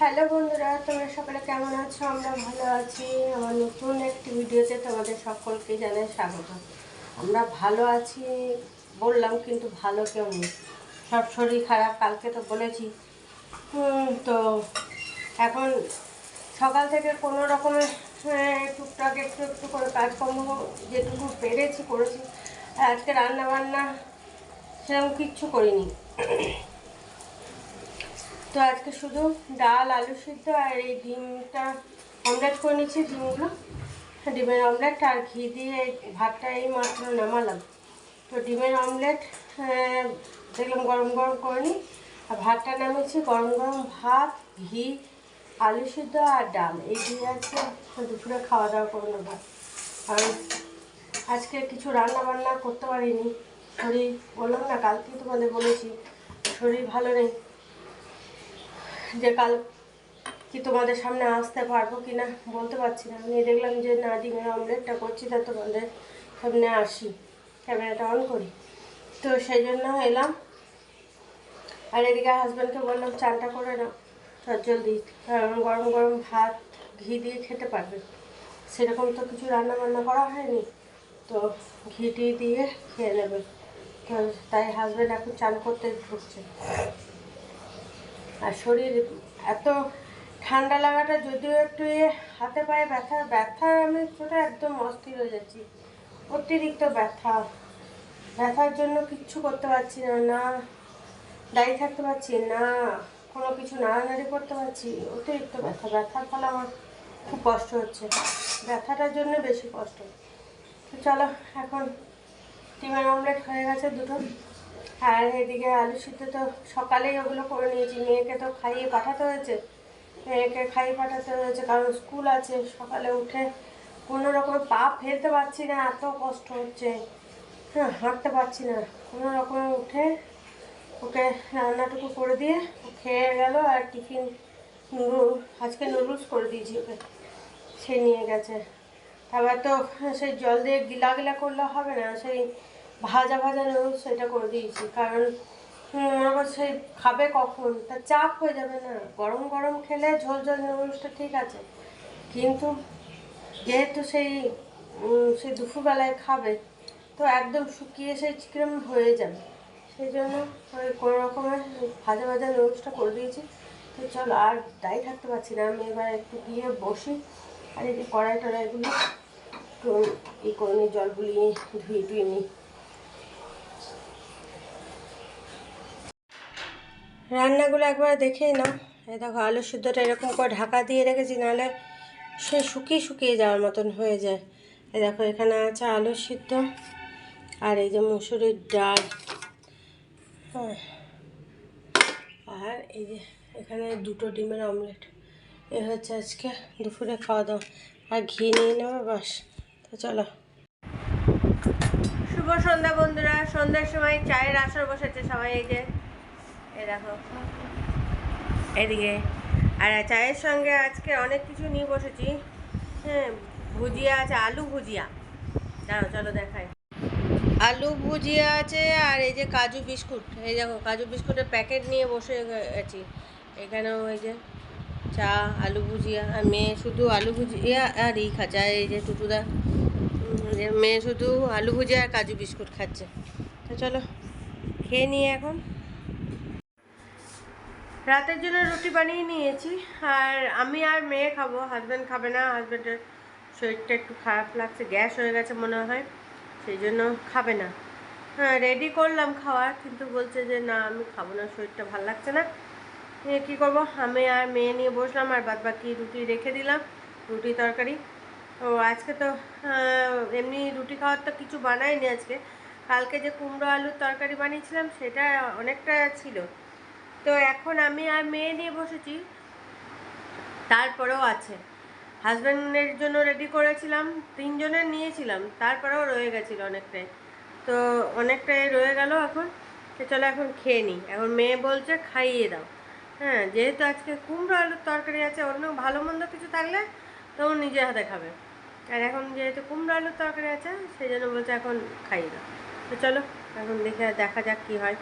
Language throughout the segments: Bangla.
হ্যালো বন্ধুরা তোমরা সকলে কেমন আছো? আমরা ভালো আছি। আমার নতুন একটি ভিডিওতে তোমাদের সকলকে জানাই স্বাগত। আমরা ভালো আছি বললাম কিন্তু ভালো কেউ নেই। সব শরীর খারাপ কালকে তো বলেছি। তো এখন সকাল থেকে কোনো রকমের হ্যাঁ, টুকটাক একটু একটু করে কাজকর্ম যেটুকু পেরেছি করেছি আজকে রান্না বান্না সেরকম কিচ্ছু করিনি। তো আজকে শুধু ডাল, আলু সিদ্ধ আর এই ডিমটা অমলেট করে নিচ্ছি ডিমগুলো। ডিমের অমলেট আর ঘি দিয়ে ভাতটা এই মাত্র নামালাম। তো ডিমের অমলেট দেখলাম গরম গরম করে নিই। আর ভাতটা নামিয়েছি, গরম গরম ভাত, ঘি, আলু সিদ্ধ আর ডাল। এই দিয়ে আজকে দুপুরে খাওয়া দাওয়া করে নেব। আর আজকে কিছু রান্না বান্না করতে পারিনি। শরীর বললাম না কালকেই তোমাদের বলেছি, শরীর ভালো নেই। যে কাল কি তোমাদের সামনে আসতে পারব কি না বলতে পারছি না। আমি দেখলাম যে না ডিমের অমলেটটা করছি, তা তোমাদের সামনে আসি। ক্যামেরাটা অন করি। তো সেই জন্য এলাম। আর এদিকে হাজব্যান্ডকে বললাম, চানটা করে নাও। চট জলদি। কারণ গরম গরম ভাত, ঘি দিয়ে খেতে পারবে। সেরকম তো কিছু রান্না বান্না করা হয়নি। তো ঘি টি দিয়ে খেয়ে নেবে। তাই হাজব্যান্ড এখন চান করতে ঢুকছে। আর শরীর এত ঠান্ডা লাগাটা যদিও একটু এ হাতে পায়ে ব্যথা ব্যথা আমি ছোটো একদম অস্থির হয়ে যাচ্ছি। অতিরিক্ত ব্যথা। ব্যথার জন্য কিচ্ছু করতে পারছি না না দাঁড়িয়ে থাকতে পারছি, না কোনো কিছু নাড়ানাড়ি করতে পারছি, অতিরিক্ত ব্যথা। ব্যথার ফলে আমার খুব কষ্ট হচ্ছে। ব্যথাটার জন্য বেশি কষ্ট। তো চলো, এখন ডিমের অমলেট হয়ে গেছে দুটো। আর এদিকে আলু সিদ্ধ তো সকালেই ওগুলো করে নিয়েছি। মেয়েকে তো খাইয়ে পাঠাতে হয়েছে। মেয়েকে খাইয়ে পাঠাতে হয়েছে কারণ স্কুল আছে। সকালে উঠে কোনো রকম পা ফেলতে পারছি না, এত কষ্ট হচ্ছে। হ্যাঁ হাঁটতে পারছি না। কোনো রকম উঠে ওকে রান্নাটুকু করে দিয়ে খেয়ে গেল আর টিফিন আজকে নুডলস করে দিয়েছি ওকে। সে নিয়ে গেছে। তারপর তো সেই জল দিয়ে গিলা গিলা করলে হবে না, সেই ভাজা ভাজা নুডলস সেটা করে দিয়েছি। কারণ হুম, আবার সেই খাবে কখন? তা চাপ হয়ে যাবে না। গরম গরম খেলে ঝোল ঝোল নুডলসটা ঠিক আছে। কিন্তু যেহেতু সেই সেই দুপুরবেলায় খাবে তো একদম শুকিয়ে সেই চিকেন হয়ে যাবে। সেই জন্য ওই কোনো রকমের ভাজা ভাজা নুডলসটা করে দিয়েছি। তো চল আর তাই থাকতে পারছি না। আমি এবার একটু গিয়ে বসি। আর এই যে কড়াই টড়াইগুলো একটু ই করে নিই জল বুলিয়ে ধুয়ে টুয়ে নিই। রান্নাগুলো একবার দেখেই নাও। এই দেখো, আলু সিদ্ধটা এরকম করে ঢাকা দিয়ে রেখেছি, নাহলে সে শুকিয়ে শুকিয়ে যাওয়ার মতন হয়ে যায়। এই দেখো, এখানে আছে আলু সিদ্ধ আর এই যে মুসুরির ডাল। হ্যাঁ। আর এই যে এখানে দুটো ডিমের অমলেট। এ হচ্ছে আজকে দুপুরে খাওয়া দাওয়া। আর ঘি নিয়ে নেবে বাস। তো চলো। শুভ সন্ধ্যা বন্ধুরা। সন্ধ্যার সময় চায়ের আসর বসেছে সবাই এই যে। এদিকে। আর চায়ের সঙ্গে আজকে অনেক কিছু নিয়ে বসেছি। হ্যাঁ ভুজিয়া আছে, আলু ভুজিয়া। দাঁড়াও, চলো দেখাই। আলু ভুজিয়া আছে আর এই যে কাজু বিস্কুট। এই দেখো, কাজু বিস্কুটের প্যাকেট নিয়ে বসে গেছি। এখানেও এই যে চা, আলু ভুজিয়া। আর মেয়ে শুধু আলু ভুজিয়া আর এই খাচ্ছে এই যে টুটুদা। মেয়ে শুধু আলু ভুজিয়া আর কাজু বিস্কুট খাচ্ছে। তো চলো, খেয়ে নিয়ে এখন। রাতের জন্য রুটি বানিয়ে নিয়েছি, আর আমি আর মেয়ে খাব হাজব্যান্ড খাবে না হাজব্যান্ডের শরীরটা একটু খারাপ লাগছে, গ্যাস হয়ে গেছে মনে হয়, সেই জন্য খাবে না। হ্যাঁ রেডি করলাম খাওয়ার কিন্তু বলছে যে না, আমি খাব না, শরীরটা ভালো লাগছে না। কী করব, আমি আর মেয়ে নিয়ে বসলাম, আর বাদ বাকি রুটি রেখে দিলাম, রুটি তরকারি। ও, আজকে তো এমনি রুটি খাওয়ার তো কিছু বানাইনি আজকে। কালকে যে কুমড়ো আলুর তরকারি বানিয়েছিলাম, সেটা অনেকটা ছিল। তো এখন আমি আর মেয়ে নিয়ে বসেছি। তারপরেও আছে। হাজব্যান্ডের জন্য রেডি করেছিলাম, তিনজনের নিয়েছিলাম, তারপরেও রয়ে গেছিল অনেকটাই। তো অনেকটাই রয়ে গেল এখন। তো চলো এখন খেয়ে নিই। এখন মেয়ে বলছে, খাইয়ে দাও। হ্যাঁ যেহেতু আজকে কুমড়ো আলুর তরকারি আছে, অন্য ভালো মন্দ কিছু থাকলে তো নিজের হাতে খাবে। আর এখন যেহেতু কুমড়ো আলুর তরকারি আছে, সেই জন্য বলছে এখন খাইয়ে দাও। তো চলো, এখন দেখে দেখা যাক কী হয়।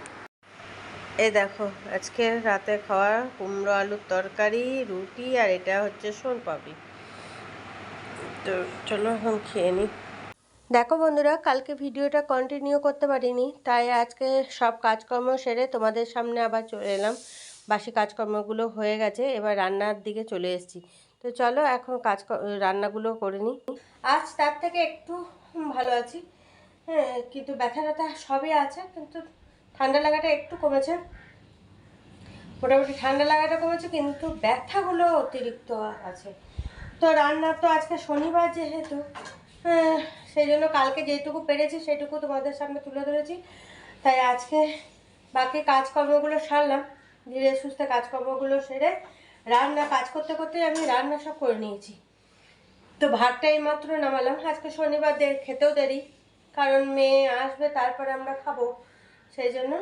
এই দেখো, আজকে রাতে খাওয়া কুমড়ো আলুর তরকারি, রুটি, আর এটা হচ্ছে সোনপাপড়ি তো চলো এখন খেয়ে নিই দেখো বন্ধুরা, কালকে ভিডিওটা কন্টিনিউ করতে পারিনি, তাই আজকে সব কাজকর্ম সেরে তোমাদের সামনে আবার চলে এলাম। বাসি কাজকর্মগুলো হয়ে গেছে, এবার রান্নার দিকে চলে এসেছি। তো চলো এখন কাজ রান্নাগুলো করে নিই আজ তার থেকে একটু ভালো আছি। হ্যাঁ কিন্তু ব্যথা ব্যথা সবই আছে, কিন্তু ঠান্ডা লাগাটা একটু কমেছে। মোটামুটি ঠান্ডা লাগাটা কমেছে, কিন্তু ব্যথাগুলো অতিরিক্ত আছে। তো রান্না তো আজকে শনিবার যেহেতু সেই জন্য কালকে যেটুকু পেরেছি সেটুকু তোমাদের সামনে তুলে ধরেছি। তাই আজকে বাকি কাজকর্মগুলো সারলাম, ধীরে সুস্থে কাজকর্মগুলো সেরে রান্না কাজ করতে করতে আমি রান্না সব করে নিয়েছি। তো ভাতটা এই মাত্র নামালাম, আজকে শনিবার খেতেও দেরি, কারণ মেয়ে আসবে, তারপরে আমরা খাব। সেই জন্য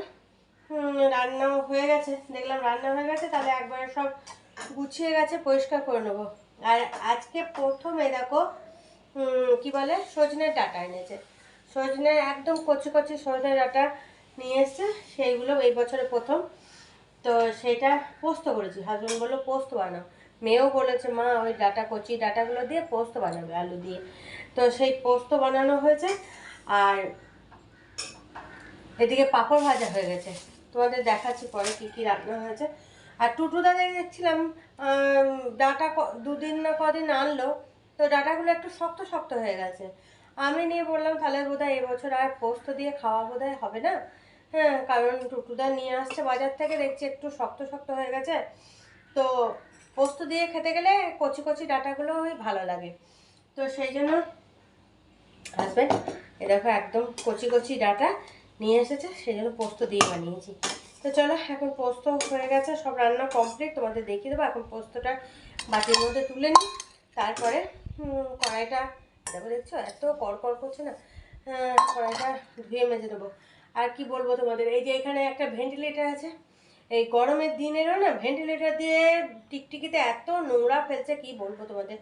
রান্নাও হয়ে গেছে। দেখলাম রান্না হয়ে গেছে, তাহলে একবারে সব গুছিয়ে গেছে, পরিষ্কার করে নেব। আর আজকে প্রথমে দেখো কি বলে? সজনের ডাটা এনেছে। সজনে, একদম কচি কচি সজনে ডাটা নিয়ে এসছে। সেইগুলো এই বছরে প্রথম। তো সেটা পোস্ত করেছি। হাজবেন্ড বলল, পোস্ত বানাও। মেয়েও বলেছে, মা, ওই ডাটা, কচি ডাটাগুলো দিয়ে পোস্ত বানাবে, আলু দিয়ে। তো সেই পোস্ত বানানো হয়েছে। আর এদিকে পাঁপড় ভাজা হয়ে গেছে। তোমাদের দেখাচ্ছি পরে কি কি রান্না হয়েছে। আর টুটুদা দেখছিলাম আম, ডাটা দুদিন না কদিন আনলো। তো ডাটাগুলো একটু শক্ত শক্ত হয়ে গেছে। আমি নিয়ে বললাম তাহলে বোধহয় এবছর আর পোস্ত দিয়ে খাওয়া বোধহয় হবে না? হ্যাঁ কারণ টুটুদা নিয়ে আসছে বাজার থেকে দেখছি একটু শক্ত শক্ত হয়ে গেছে। তো পোস্ত দিয়ে খেতে গেলে কচি কচি ডাটাগুলো ওই ভালো লাগে। তো সেই জন্য হাজব্যান্ড এ দেখো একদম কচি কচি ডাটা। নিয়ে এসেছে সেই জন্য পোস্ত দিয়ে বানিয়েছি। তো চলো এখন পোস্ত হয়ে গেছে সব রান্না কমপ্লিট তোমাদের দেখিয়ে দেবো। এখন পোস্তটা বাটির মধ্যে তুলে নিই। তারপরে কড়াইটা দেখো দেখছ এত কড়কড় করছে না? হ্যাঁ, কড়াইটা ধুয়ে মেজে দেবো। আর কি বলব তোমাদের এই যে এখানে একটা ভেন্টিলেটার আছে এই গরমের দিনেরও না ভেন্টিলেটার দিয়ে টিকটিকিতে এত নোংরা ফেলছে কি বলব তোমাদের?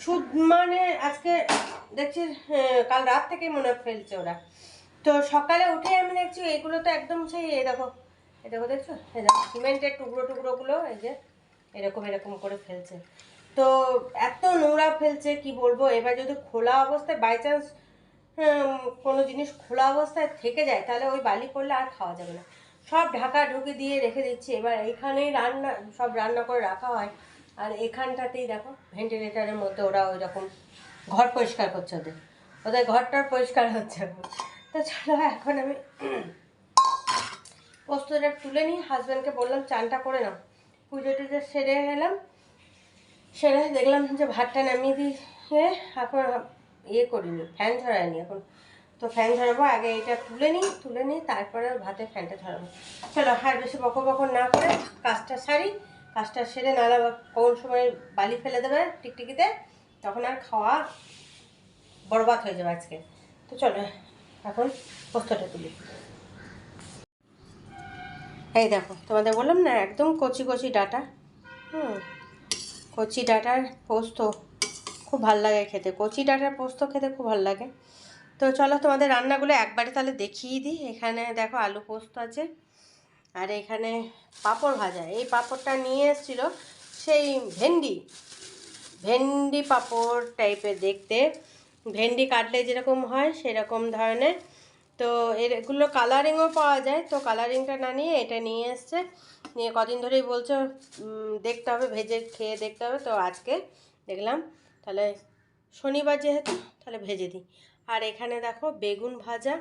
সুদ মানে আজকে দেখছি আহ, কাল রাত থেকে মনে ফেলছে ওরা। তো সকালে উঠে আমি দেখছি এগুলো তো একদম সেই, এই দেখো এ দেখো দেখছ? এই দেখো, সিমেন্টের টুকরো টুকরোগুলো, এই যে, এরকম এরকম করে ফেলছে। তো এত নোংরা ফেলছে, কি বলব? এবার যদি খোলা অবস্থায় বাই চান্স কোনো জিনিস খোলা অবস্থায় থেকে যায়, তাহলে ওই বালি করলে আর খাওয়া যাবে না। সব ঢাকা ঢুকে দিয়ে রেখে দিচ্ছি। এবার এইখানেই রান্না, সব রান্না করে রাখা হয়। আর এখানটাতেই দেখো ভেন্টিলেটারের মধ্যে ওরা ওই রকম ঘর পরিষ্কার করছে ওদের। ওদের ঘরটার পরিষ্কার হচ্ছে। তো এখন আমি পোস্তটা তুলে নিই হাজব্যান্ডকে বললাম, চানটা করে নাও। পুজো টুজো সেরে এলাম, সেরে দেখলাম যে ভাতটা নামিয়ে দিয়ে এখন ইয়ে করিনি ফ্যান ঝরাইনি এখন। তো ফ্যান ঝরাবো, আগে এটা তুলে নিই তুলে নিই তারপরে ভাতে ফ্যানটা ঝরাবো। চলো, আর বেশি বকর বকর না করে কাজটা সারি, কাজটা সেরে নালা কোন সময় বালি ফেলে দেবে টিকটিকিতে, তখন আর খাওয়া বরবাদ হয়ে যাবে আজকে। তো চলো এখন পোস্তটা তুলি। এই দেখো, তোমাদের বললাম না, একদম কচি কচি ডাটা। হুম, কচি ডাটার পোস্ত খুব ভালো লাগে খেতে। কচি ডাটার পোস্ত খেতে খুব ভালো লাগে। তো চলো তোমাদের রান্নাগুলো একবারে তাহলে দেখিয়ে দিই। এখানে দেখো আলু পোস্ত আছে, আর এখানে পাঁপড় ভাজা। এই পাঁপড়টা নিয়ে এসেছিল সেই ভেন্ডি। ভেন্ডি পাঁপড় টাইপের দেখতে। ভেন্ডি কাটলে যেরকম হয় সেরকম ধরনের। তো এর এগুলো কালারিংও পাওয়া যায়। তো কালারিংটা না নিয়ে এটা নিয়ে এসছে। নিয়ে কদিন ধরেই বলছো দেখতে হবে, ভেজে খেয়ে দেখতে হবে। তো আজকে দেখলাম, তাহলে শনিবার যেহেতু, তাহলে ভেজে দিই। আর এখানে দেখো বেগুন ভাজা।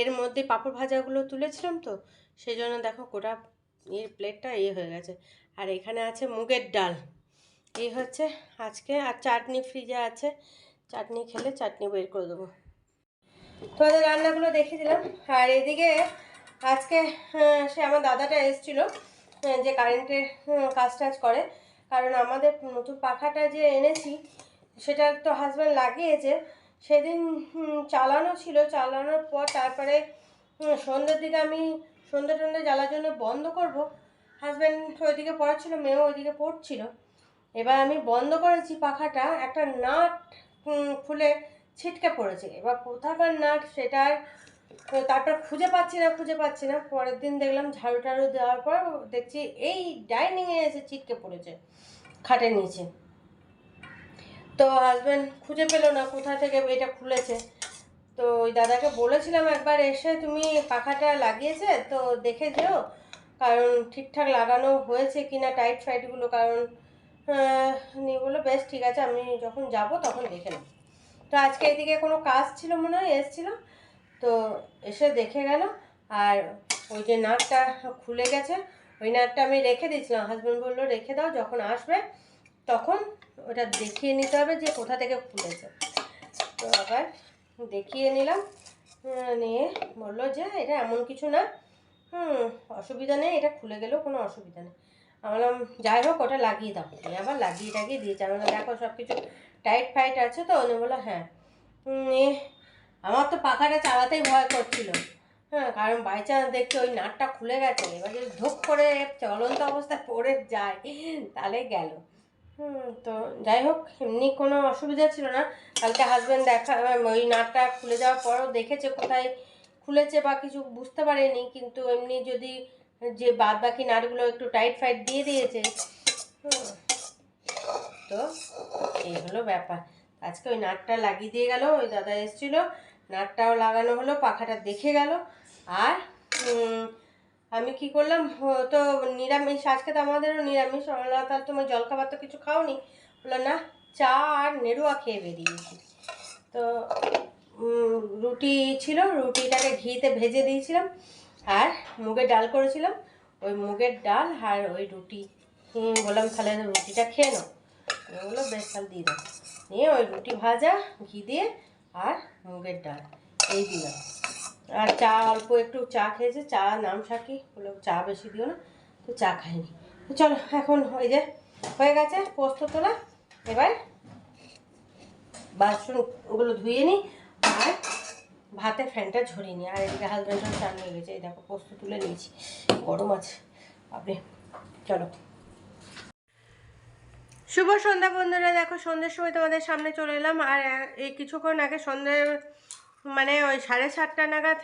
এর মধ্যে পাঁপড় ভাজাগুলো তুলেছিলাম তো সেই জন্য দেখো গোটা এর প্লেটটা ইয়ে হয়ে গেছে। আর এখানে আছে মুগের ডাল। এই হচ্ছে আজকে। আর চাটনি ফ্রিজে আছে। চাটনি খেলে চাটনি বের করে দেবো। তোমাদের রান্নাগুলো দেখিয়ে দিলাম। আর এদিকে আজকে সে আমার দাদাটা এসেছিল যে কারেন্টের কাজ টাজ করে। কারণ আমাদের নতুন পাখাটা যে এনেছি, সেটা তো হাজব্যান্ড লাগিয়েছে। সেদিন চালানো ছিল। চালানোর পর তারপরে সন্ধ্যের দিকে আমি সন্ধ্যে টন্ধে জ্বালার জন্য বন্ধ করব। হাজব্যান্ড ওইদিকে পড়াচ্ছিল, মেয়েও ওইদিকে পড়ছিল। এবার আমি বন্ধ করেছি পাখাটা। একটা নাট খুলে ছিটকে পড়েছে। এবার কোথাকার নাট সেটার তারপর খুঁজে পাচ্ছি না, খুঁজে পাচ্ছি না। পরের দিন দেখলাম ঝাড়ু টাড়ু দেওয়ার পর দেখছি এই ডাইনিংয়ে এসে ছিটকে পড়েছে খাটের নিচে। তো হাজব্যান্ড খুঁজে পেল না কোথা থেকে এটা খুলেছে। তো ওই দাদাকে বলেছিলাম একবার এসে, তুমি পাখাটা লাগিয়েছে? তো দেখে যেও, কারণ ঠিকঠাক লাগানো হয়েছে কি না টাইট ফাইটগুলো কারণ নিয়ে বলল, বেশ, ঠিক আছে, আমি যখন যাব তখন দেখে নেব তো আজকে এদিকে কোনো কাজ ছিল মনে হয়, এসেছিল। তো এসে দেখে গেল, আর ওই যে নাটটা খুলে গেছে, ওই নাটটা আমি রেখে দিয়েছিলাম। হাজব্যান্ড বলল, রেখে দাও, যখন আসবে তখন ওটা দেখিয়ে নিতে হবে যে কোথা থেকে খুলেছে। তো আবার দেখিয়ে নিলাম নিয়ে বলল যে, এটা এমন কিছু না, হুম, অসুবিধা নেই, এটা খুলে গেলেও কোনো অসুবিধা নেই। আমি বললাম যাই হোক ওটা লাগিয়ে দাও। দিয়ে আবার লাগিয়ে টাগিয়ে দিয়েছে। আমি বললাম, দেখো সব কিছু টাইট ফাইট আছে তো? উনি বলল হ্যাঁ। আমার তো পাখাটা চালাতেই ভয় করছিল। হ্যাঁ কারণ বাই চান্স দেখছি ওই নাটটা খুলে গেছে। এবার যদি ধূপ করে চলন্ত অবস্থায় পড়ে যায় তাহলে গেল। তো যাই হোক এমনি কোনো অসুবিধা ছিল না। কালকে হাজব্যান্ড দেখা ওই নাটটা খুলে যাওয়ার পরও দেখেছে কোথায় খুলেছে বা কিছু বুঝতে পারেনি। কিন্তু এমনি যদি যে বাদ বাকি নাটগুলো একটু টাইট ফাইট দিয়ে দিয়েছে। তো এই হলো ব্যাপার। আজকে ওই নাটটা লাগিয়ে দিয়ে গেল, ওই দাদা এসেছিল নাটটাও লাগানো হলো, পাখাটা দেখে গেল। আর আমি কি করলাম তো নিরামিষ, আজকে তো আমাদেরও নিরামিষ তাহলে তোমার জলখাবার তো কিছু খাওনি। বলল, না, চা আর নেড়ুয়া খেয়ে বেরিয়েছি। তো রুটি ছিল, রুটিটাকে ঘিতে ভেজে দিয়েছিলাম। আর মুগের ডাল করেছিলাম, ওই মুগের ডাল আর ওই রুটি। বললাম তাহলে রুটিটা খেয়ে নাও। ওগুলো বেশ, তাহলে দিয়ে দাও। নিয়ে ওই রুটি ভাজা, ঘি দিয়ে আর মুগের ডাল, এই দিলাম। আর চা, অল্প একটু চা খেয়েছে, চা নাম শাকি বলে চা বেশি দিও না, তো চা খাইনি চলো, এখন ওই যে হয়ে গেছে পোস্ত তোলা। এবার বাসনগুলো ধুয়ে নিই আর ভাতে ফ্যানটা ঝরিয়ে নিই আর এদিকে হালদার চান হয়ে গেছে, এই দেখো, পোস্ত তুলে নিয়েছি, গরম আছে বাপরে চলো। শুভ সন্ধ্যা বন্ধুরা, দেখো সন্ধ্যের সময় তোমাদের সামনে চলে এলাম, আর এই কিছুক্ষণ আগে সন্ধ্যে মানে ওই সাড়ে সাতটা নাগাদ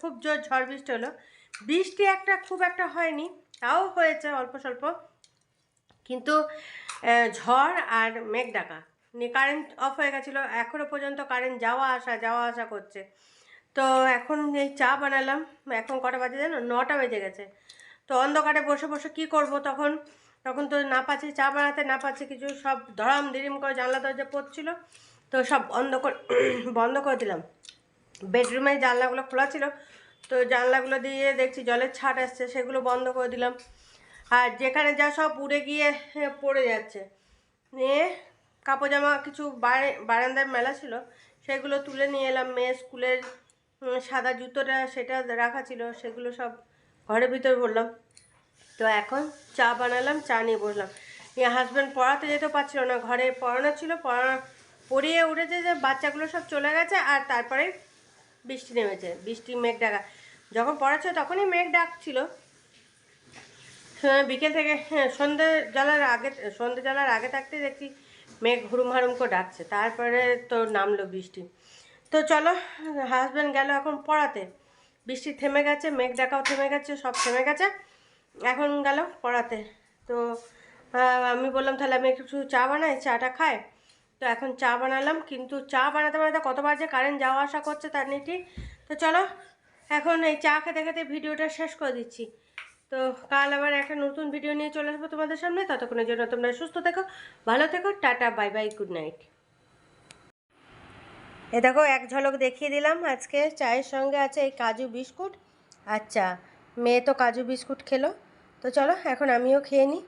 খুব জোর ঝড় বৃষ্টি হলো, বৃষ্টি একটা খুব একটা হয়নি, তাও হয়েছে অল্প স্বল্প, কিন্তু ঝড় আর মেঘ ডাকা কারেন্ট অফ হয়ে গেছিল। এখনও পর্যন্ত কারেন্ট যাওয়া আসা যাওয়া আসা করছে। তো এখন এই চা বানালাম। এখন কটা বাজে জানো? নটা বেজে গেছে। তো অন্ধকারে বসে বসে কি করব তখন? তখন তো না পাচ্ছি চা বানাতে, না পাচ্ছি কিছু। সব ধরাম দিরিম করে জানলা দরজা পড়ছিল। তো সব বন্ধ করে বন্ধ করে দিলাম। বেডরুমে জানলাগুলো খোলা ছিল। তো জানলাগুলো দিয়ে দেখছি জলের ছাট আসছে, সেগুলো বন্ধ করে দিলাম। আর যেখানে যা সব উড়ে গিয়ে পড়ে যাচ্ছে। নিয়ে কাপড় জামা কিছু বারে- বারান্দায় মেলা ছিল, সেগুলো তুলে নিয়ে এলাম। মেয়ে স্কুলের সাদা জুতোটা সেটা রাখা ছিল, সেগুলো সব ঘরের ভিতর বললাম তো এখন চা বানালাম, চা নিয়ে বসলাম। নিয়ে হাজব্যান্ড পড়াতে যেতে পারছিল না, ঘরে পড়ানো ছিল, পড়া, পড়িয়ে উঠেছে যে বাচ্চাগুলো সব চলে গেছে আর তারপরে বৃষ্টি নেমেছে, বৃষ্টি মেঘ ডাকা। যখন পড়াচ্ছিল তখনই মেঘ ডাকছিল। বিকেল থেকে হ্যাঁ সন্ধে জ্বালার আগে সন্ধে জ্বালার আগে থাকতে দেখছি মেঘ হুড়ুম হাড়ুম করে ডাকছে। তারপরে তো নামলো বৃষ্টি। তো চলো হাজব্যান্ড গেল এখন পড়াতে। বৃষ্টি থেমে গেছে, মেঘ ডাকাও থেমে গেছে, সব থেমে গেছে। এখন গেল পড়াতে। তো আমি বললাম, তাহলে আমি একটু চা বানাই, চাটা খাই। তো এখন চা বানালাম, কিন্তু চা বানাতে বানাতে কতবার যে কারেন্ট যাওয়া আসা করছে তার নেই ঠিক। তো চলো, এখন এই চা খেতে খেতে ভিডিওটা শেষ করে দিচ্ছি। তো কাল আবার একটা নতুন ভিডিও নিয়ে চলে আসব তোমাদের সামনে। ততক্ষণের জন্য তোমরা সুস্থ থেকো, ভালো থেকো, tata bye bye good night এ দেখো, এক ঝলক দেখিয়ে দিলাম। আজকে চায়ের সঙ্গে আছে এই কাজু বিস্কুট। আচ্ছা মেয়ে তো কাজু বিস্কুট খেলো। তো চলো, এখন আমিও খেয়ে নিই।